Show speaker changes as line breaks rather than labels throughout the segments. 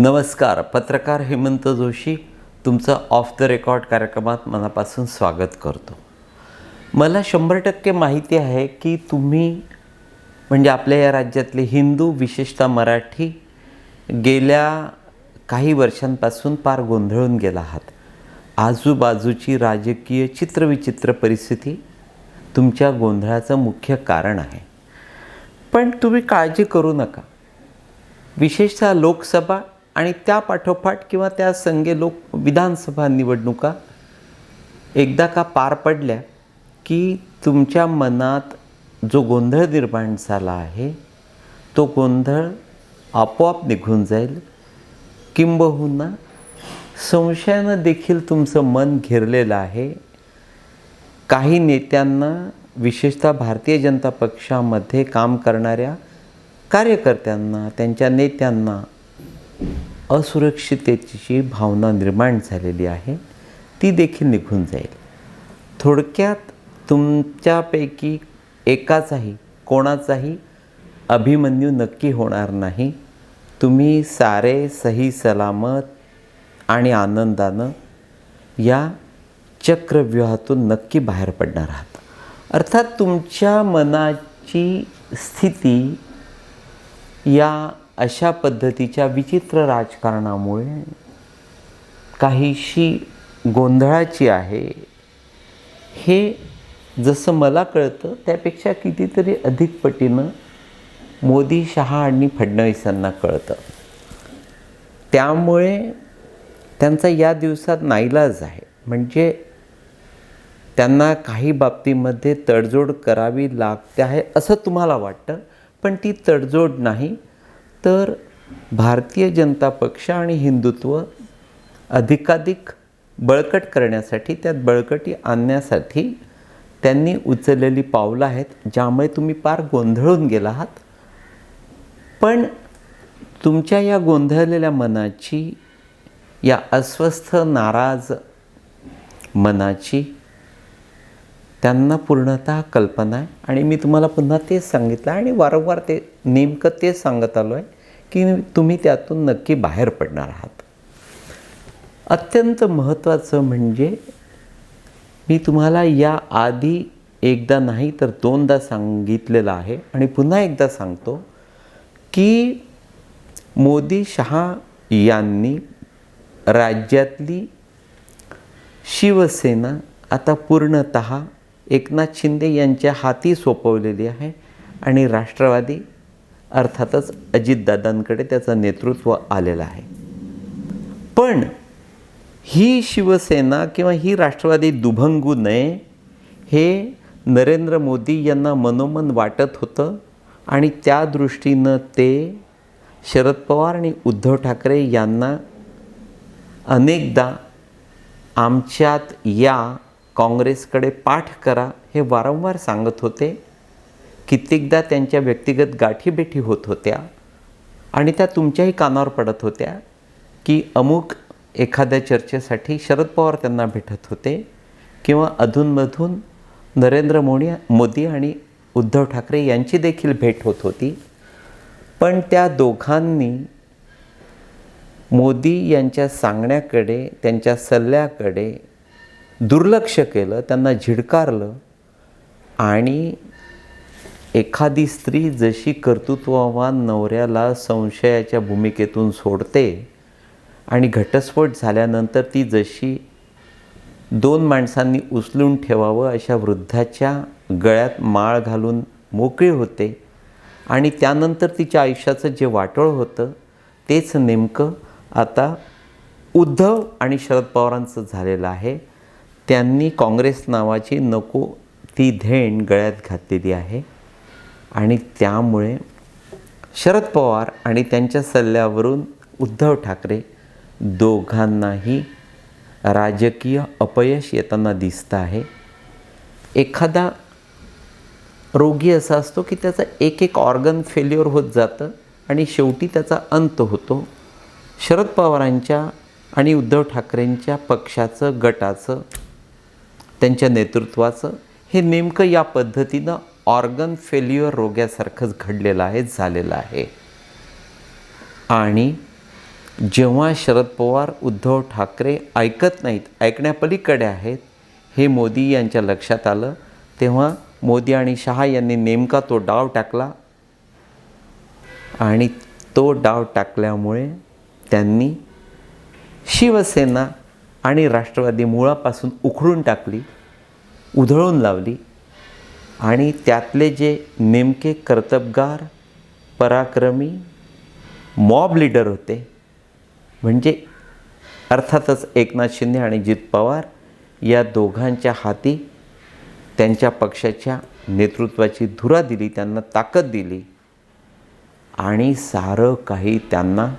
नमस्कार पत्रकार हेमंत जोशी तुमचं ऑफ द रेकॉर्ड कार्यक्रमात मनापासून स्वागत करतो. मला शंभर टक्के माहिती आहे की तुम्ही म्हणजे आपल्या या राज्यातले हिंदू विशेषतः मराठी गेल्या काही वर्षांपासून फार गोंधळून गेला आहात. आजूबाजूची राजकीय चित्रविचित्र परिस्थिती तुमच्या गोंधळाचं मुख्य कारण आहे. पण तुम्ही काळजी करू नका. विशेषतः लोकसभा आणि त्या पाठोपाठ किंवा त्या संघे लोक विधानसभा निवडणुका एकदा का पार पडल्या की तुमच्या मनात जो गोंधळ निर्माण झाला आहे तो गोंधळ आपोआप निघून जाईल. किंबहुना संशयानं देखील तुमचं मन घेरलेलं आहे. काही नेत्यांना विशेषतः भारतीय जनता पक्षामध्ये काम करणाऱ्या कार्यकर्त्यांना त्यांच्या नेत्यांना असुरक्षिततेची भावना निर्माण झालेली आहे ती देखील निघून जाईल. थोडक्यात तुमच्यापैकी एकाचाही कोणाचाही अभिमन्यू नक्की होणार नाही. तुम्ही सारे सही सलामत आणि आनंदानं या चक्रव्यूहातून नक्की बाहेर पडणार आहात. अर्थात तुमच्या मनाची स्थिती या अशा पद्धतीच्या विचित्र राजकारणामुळे काहीशी गोंधळाची आहे. हे जसं मला कळतं त्यापेक्षा कितीतरी अधिक पटीनं मोदी शहा आणि फडणवीसांना कळतं. त्यामुळे त्यांचा या दिवसात नाईलाज आहे. म्हणजे त्यांना काही बाबतीमध्ये तडजोड करावी लागते आहे असं तुम्हाला वाटतं पण ती तडजोड नाही. तर भारतीय जनता पक्ष आणि हिंदुत्व अधिकाधिक बळकट करण्यासाठी त्यात बळकटी आणण्यासाठी त्यांनी उचललेली पावलं आहेत ज्यामुळे तुम्ही फार गोंधळून गेला आहात. पण तुमच्या या गोंधळलेल्या मनाची या अस्वस्थ नाराज मनाची त्यांना पूर्णतः कल्पना आहे. आणि मी तुम्हाला पुन्हा तेच सांगितलं आणि वारंवार ते नेमकं तेच सांगत आलो आहे की तुम्ही त्यातून नक्की बाहेर पडणार आहात. अत्यंत महत्त्वाचं म्हणजे मी तुम्हाला या आधी एकदा नाही तर दोनदा सांगितलेलं आहे आणि पुन्हा एकदा सांगतो की मोदी शहा यांनी राज्यातली शिवसेना आता पूर्णत एकनाथ शिंदे यांच्या हाती सोपवलेली आहे आणि राष्ट्रवादी अर्थातच अजितदादांकडे त्याचं नेतृत्व आलेलं आहे. पण ही शिवसेना किंवा ही राष्ट्रवादी दुभंगू नये हे नरेंद्र मोदी यांना मनोमन वाटत होतं आणि त्या दृष्टीनं ते शरद पवार आणि उद्धव ठाकरे यांना अनेकदा आमच्यात या काँग्रेसकडे पाठ करा हे वारंवार सांगत होते. कित्येकदा त्यांच्या व्यक्तिगत गाठीभेटी होत होत्या आणि त्या तुमच्याही कानावर पडत होत्या की अमुक एखाद्या चर्चेसाठी शरद पवार त्यांना भेटत होते किंवा अधूनमधून नरेंद्र मोदी मोदी आणि उद्धव ठाकरे यांची देखील भेट होत होती. पण त्या दोघांनी मोदी यांच्या सांगण्याकडे त्यांच्या सल्ल्याकडे दुर्लक्ष केलं त्यांना झिडकारलं आणि एखादी स्त्री जशी कर्तृत्ववान नवऱ्याला संशयाच्या भूमिकेतून सोडते आणि घटस्फोट झाल्यानंतर ती जशी दोन माणसांनी उचलून ठेवावं अशा वृद्धाच्या गळ्यात माळ घालून मोकळी होते आणि त्यानंतर तिच्या आयुष्याचं जे वाटोळ होतं तेच नेमकं आता उद्धव आणि शरद पवारांचं झालेलं आहे. त्यांनी काँग्रेस नावाची नको ती धेण गळ्यात घातलेली आहे. आणि त्यामुळे शरद पवार आणि त्यांच्या सल्ल्यावरून उद्धव ठाकरे दोघांनाही राजकीय अपयश येताना दिसतं आहे. एखादा रोगी असा असतो की त्याचा एक एक ऑर्गन फेल्युअर होत जातं आणि शेवटी त्याचा अंत होतो. शरद पवारांच्या आणि उद्धव ठाकरेंच्या पक्षाचं गटाचं त्यांच्या नेतृत्वाचं हे नेमकं या पद्धतीनं ऑर्गन फेल्युअर रोग्यासारखंच घडलेलं आहे झालेलं आहे. आणि जेव्हा शरद पवार उद्धव ठाकरे ऐकत नाहीत ऐकण्यापलीकडे आहेत हे मोदी यांच्या लक्षात आलं तेव्हा मोदी आणि शहा यांनी नेमका तो डाव टाकला. आणि तो डाव टाकल्यामुळे त्यांनी शिवसेना आणि राष्ट्रवादी मुळापासून उखडून टाकली उधळून लावली आणि त्यातले जे नेमके कर्तबगार पराक्रमी मॉब लीडर होते म्हणजे अर्थातच एकनाथ शिंदे आणि जित पवार या दोघांच्या हाती त्यांच्या पक्षाच्या नेतृत्वाची धुरा दिली त्यांना ताकद दिली आणि सारं काही त्यांना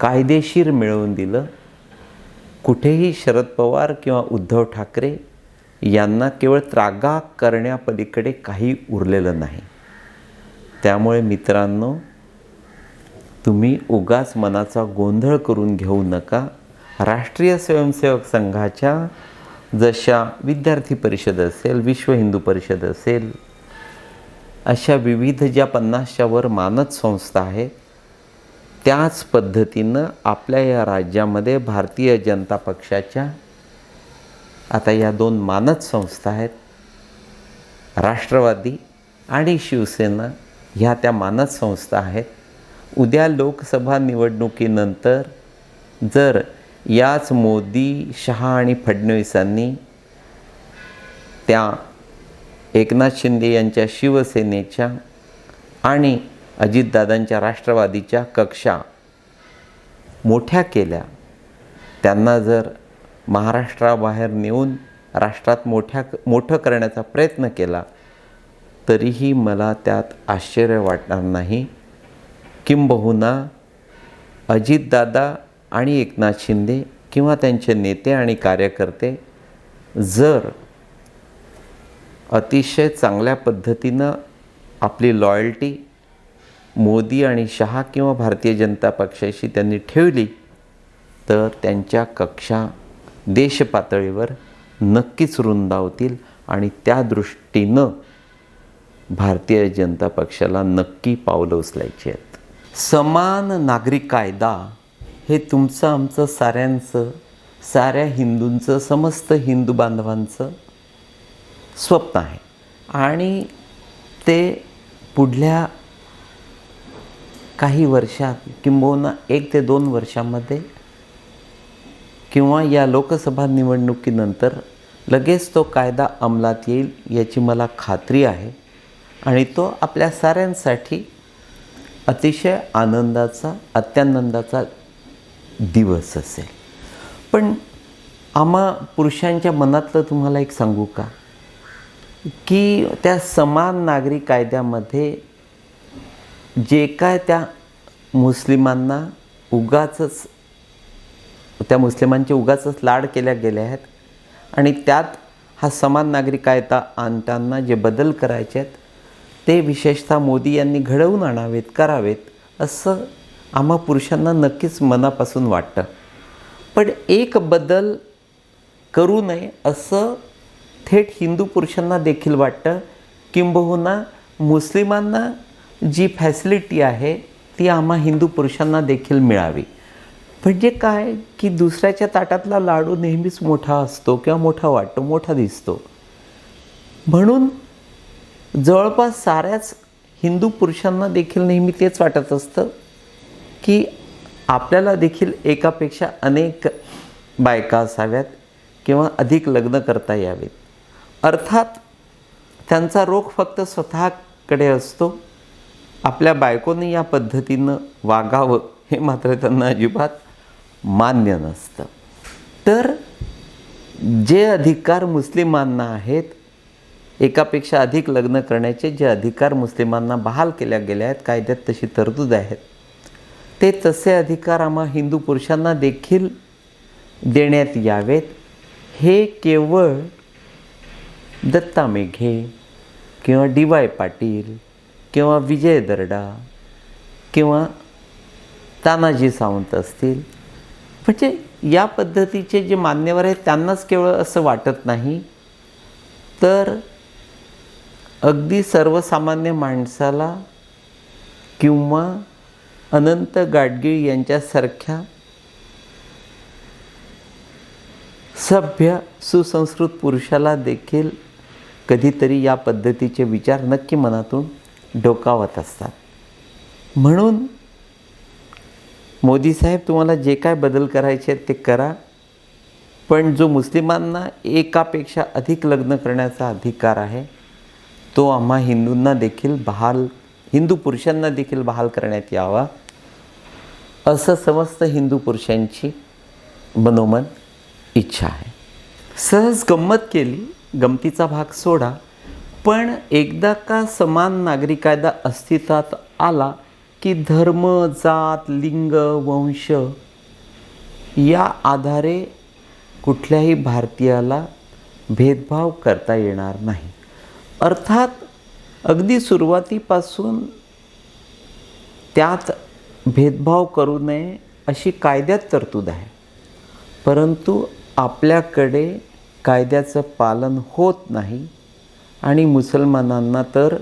कायदेशीर मिळवून दिलं. कुठेही शरद पवार किंवा उद्धव ठाकरे यांना केवळ त्रागा करण्यापलीकडे काही उरलेलं नाही. त्यामुळे मित्रांनो तुम्ही उगाच मनाचा गोंधळ करून घेऊ नका. राष्ट्रीय स्वयंसेवक संघाच्या जशा विद्यार्थी परिषद असेल विश्व हिंदू परिषद असेल अशा विविध ज्या पन्नासच्या वर मानद संस्था आहेत त्याच पद्धतीनं आपल्या या राज्यामध्ये भारतीय जनता पक्षाच्या आता या दोन मानद संस्था आहेत. राष्ट्रवादी आणि शिवसेना ह्या त्या मानद संस्था आहेत. उद्या लोकसभा निवडणुकीनंतर जर याच मोदी शहा आणि फडणवीसांनी त्या एकनाथ शिंदे यांच्या शिवसेनेच्या आणि अजितदादांच्या राष्ट्रवादीच्या कक्षा मोठ्या केल्या त्यांना जर महाराष्ट्राबाहेर नेऊन राष्ट्रात मोठ्या मोठं करण्याचा प्रयत्न केला तरीही मला त्यात आश्चर्य वाटणार नाही. किंबहुना अजितदादा आणि एकनाथ शिंदे किंवा त्यांचे नेते आणि कार्यकर्ते जर अतिशय चांगल्या पद्धतीनं आपली लॉयल्टी मोदी आणि शहा किंवा भारतीय जनता पक्षाशी त्यांनी ठेवली तर त्यांच्या कक्षा देशपातळीवर नक्कीच रुंदावतील आणि त्या दृष्टीनं भारतीय जनता पक्षाला नक्की पावलं उचलायची आहेत. समान नागरिक कायदा हे तुमचं आमचं साऱ्यांचं साऱ्या हिंदूंचं समस्त हिंदू बांधवांचं स्वप्न आहे. आणि ते पुढल्या काही वर्षात किंबहुना एक ते दोन वर्षामध्ये किंवा या लोकसभा निवडणुकीनंतर लगेच तो कायदा अंमलात येईल याची मला खात्री आहे. आणि तो आपल्या साऱ्यांसाठी अतिशय आनंदाचा अत्यानंदाचा दिवस असेल. पण आम्हा पुरुषांच्या मनातलं तुम्हाला एक सांगू का? की त्या समान नागरी कायद्यामध्ये जे काय त्या मुस्लिमांना उगाच त्या मुस्लिमांचे उगाचच लाड केल्या गेल्या आहेत. आणि त्यात हा समान नागरिक कायदा आणताना जे बदल करायचे आहेत ते विशेषतः मोदी यांनी घडवून आणावेत करावेत असं आम्हा पुरुषांना नक्कीच मनापासून वाटतं. पण एक बदल करू नये असं थेट हिंदू पुरुषांना देखील वाटतं किंबहुना मुस्लिमांना जी फॅसिलिटी आहे ती आम्हा हिंदू पुरुषांना देखील मिळावी. म्हणजे काय? की दुसऱ्याच्या ताटातला लाडू नेहमीच मोठा असतो किंवा मोठा वाटतो मोठा दिसतो. म्हणून जवळपास साऱ्याच हिंदू पुरुषांना देखील नेहमी तेच वाटत असतं की आपल्याला देखील एकापेक्षा अनेक बायका असाव्यात किंवा अधिक लग्न करता यावेत. अर्थात त्यांचा रोख फक्त स्वतःकडे असतो. आपल्या बायकोने या पद्धतीनं वागावं हे मात्र त्यांना अजिबात मान्य नसतं. तर जे अधिकार मुस्लिमांना आहेत एकापेक्षा अधिक लग्न करण्याचे जे अधिकार मुस्लिमांना बहाल केल्या गेले आहेत कायद्यात तशी तरतूद आहेत ते तसे अधिकार आम्हा हिंदू पुरुषांना देखील देण्यात यावेत. हे केवळ दत्ता मेघे किंवा डी वाय पाटील किंवा विजय दर्डा किंवा तानाजी सावंत असतील म्हणजे या पद्धतीचे जे मान्यवर आहेत त्यांनाच केवळ असं वाटत नाही. तर अगदी सर्वसामान्य माणसाला किंवा अनंत गाडगीळ यांच्यासारख्या सभ्य सुसंस्कृत पुरुषाला देखील कधीतरी या पद्धतीचे विचार नक्की मनातून डोकावत असतात. म्हणून मोदी साहेब तुम्हाला जे काय बदल करायचे आहेत ते करा. पण जो मुस्लिमांना एकापेक्षा अधिक लग्न करण्याचा अधिकार आहे तो आम्हा हिंदूंना देखील बहाल हिंदू पुरुषांना देखील बहाल करण्यात यावा. असं समस्त हिंदू पुरुषांची मनोमन इच्छा आहे. सहज गंमत केली गमतीचा भाग सोडा. पण एकदा का समान नागरी कायदा अस्तित्वात आला की धर्म जात लिंग वंश या आधारे कुठल्याही भारतीयाला भेदभाव करता येणार नाही. अर्थात अगदी सुरुवातीपासून त्यात भेदभाव करू नये अशी कायद्यात तरतूद आहे. परंतु आपल्याकडे कायद्याचं पालन होत नाही आणि मुसलमानांना तर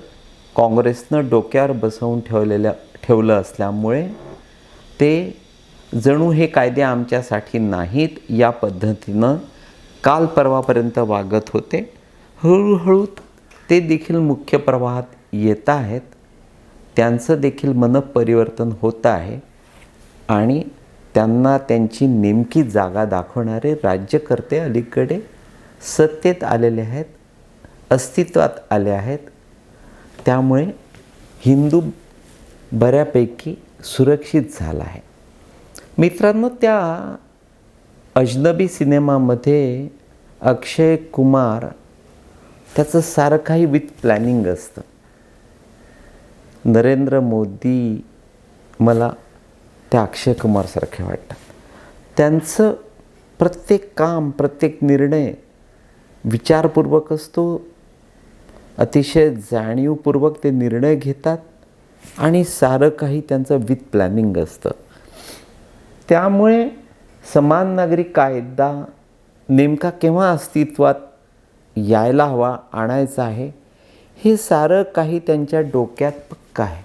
काँग्रेसनं डोक्यावर बसवून ठेवलेल्या ठेवलं असल्यामुळे ते जणू हे कायदे आमच्यासाठी नाहीत या पद्धतीनं काल परवापर्यंत वागत होते. हळूहळू ते देखील मुख्य प्रवाहात येत आहेत. त्यांचं देखील मनपरिवर्तन होतं आहे आणि त्यांना त्यांची नेमकी जागा दाखवणारे राज्यकर्ते अलीकडे सत्तेत आलेले आहेत अस्तित्वात आले आहेत. त्यामुळे हिंदू बऱ्यापैकी सुरक्षित झाला आहे. मित्रांनो त्या अजनबी सिनेमामध्ये अक्षय कुमार त्याचं सारं काही विथ प्लॅनिंग असतं. नरेंद्र मोदी मला त्या अक्षय कुमारसारखे वाटतात. त्यांचं प्रत्येक काम प्रत्येक निर्णय विचारपूर्वक असतो. अतिशय जाणीवपूर्वक ते निर्णय घेतात. आणि सारं काही त्यांचं विथ प्लॅनिंग असतं. त्यामुळे समान नागरी कायदा नेमका केव्हा अस्तित्वात यायला हवा आणायचा आहे हे सारं काही त्यांच्या डोक्यात पक्का आहे.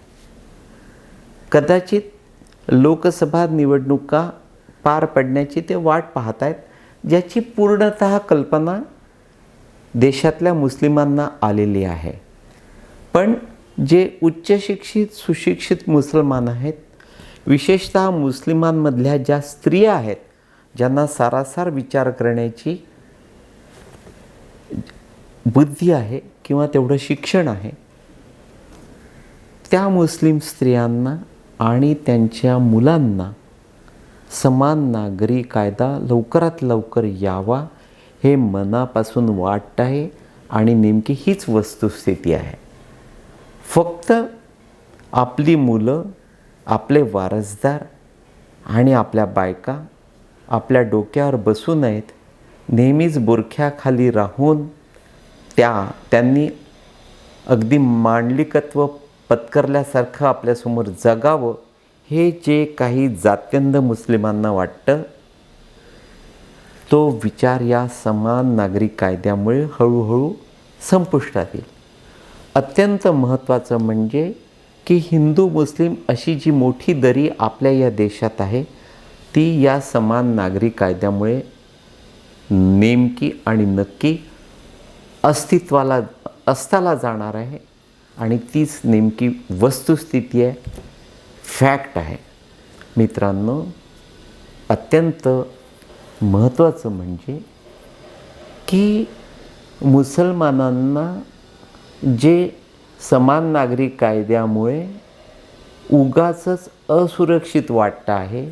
कदाचित लोकसभा निवडणुका पार पडण्याची ते वाट पाहत आहेत ज्याची पूर्णत कल्पना देशातल्या मुस्लिमांना आलेली आहे. पण जे उच्चशिक्षित सुशिक्षित मुसलमान आहेत विशेषतः मुस्लिमांमधल्या ज्या स्त्रिया आहेत ज्यांना सारासार विचार करण्याची बुद्धी आहे किंवा तेवढं शिक्षण आहे त्या मुस्लिम स्त्रियांना आणि त्यांच्या मुलांना समान नागरी कायदा लवकरात लवकर यावा हे मनापासून वाटत आहे आणि नेमकी हीच वस्तुस्थिती आहे. फक्त आपली मुलं आपले वारसदार आणि आपल्या बायका आपल्या डोक्यावर बसू नयेत नेहमीच बुरख्याखाली राहून त्या त्यांनी अगदी मांडलिकत्व पत्करल्यासारखं आपल्यासमोर जगावं हे जे काही जात्यंध मुस्लिमांना वाटतं तो विचार या समान नागरी कायद्यामुळे हळूहळू संपुष्टात येईल. अत्यंत महत्त्वाचं म्हणजे की हिंदू मुस्लिम अशी जी मोठी दरी आपल्या या देशात आहे ती या समान नागरी कायद्यामुळे नेमकी आणि नक्की अस्तित्वाला अस्ताला जाणार आहे आणि तीच नेमकी वस्तुस्थिती आहे फॅक्ट आहे. मित्रांनो अत्यंत महत्त्वाचं म्हणजे की मुसलमानांना जे समान नागरी कायद्यामुळे उगाचच असुरक्षित वाटतं आहे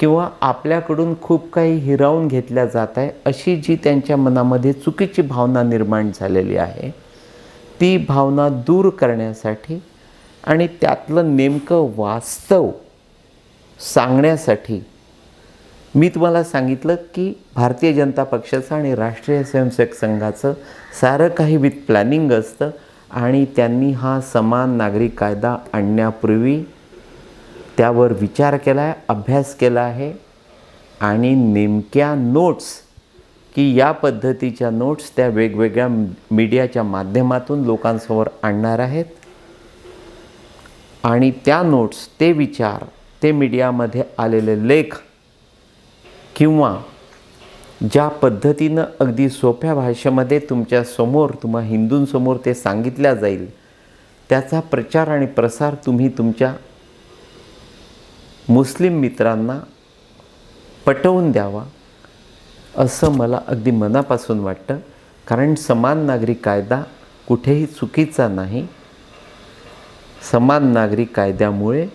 किंवा आपल्याकडून खूप काही हिरावून घेतल्या जात आहे अशी जी त्यांच्या मनामध्ये चुकीची भावना निर्माण झालेली आहे ती भावना दूर करण्यासाठी आणि त्यातलं नेमकं वास्तव सांगण्यासाठी मी तुम्हाला सांगितलं की भारतीय जनता पक्षाचं आणि राष्ट्रीय स्वयंसेवक संघाचं सारं काही विथ प्लॅनिंग असतं आणि त्यांनी हा समान नागरिक कायदा आणण्यापूर्वी त्यावर विचार केला आहे अभ्यास केला आहे आणि नेमक्या नोट्स की या पद्धतीच्या नोट्स त्या वेगवेगळ्या मीडियाच्या माध्यमातून लोकांसमोर आणणार आहेत. आणि त्या नोट्स ते विचार ते मीडियामध्ये आलेले लेख किंवा ज्या पद्धतीनं अगदी सोप्या भाषेमध्ये तुमच्यासमोर तुम्हा हिंदूंसमोर ते सांगितल्या जाईल त्याचा प्रचार आणि प्रसार तुम्ही तुमच्या मुस्लिम मित्रांना पटवून द्यावा असं मला अगदी मनापासून वाटतं. कारण समान नागरी कायदा कुठेही चुकीचा नाही. समान नागरी कायद्यामुळे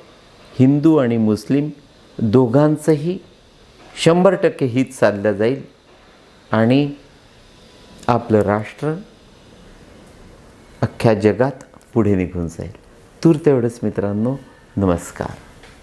हिंदू आणि मुस्लिम दोघांचंही शंभर टक्के हित साधलं जाईल. आणि आपलं राष्ट्र अख्ख्या जगात पुढे निघून जाईल. तूर तेवढंच मित्रांनो. नमस्कार.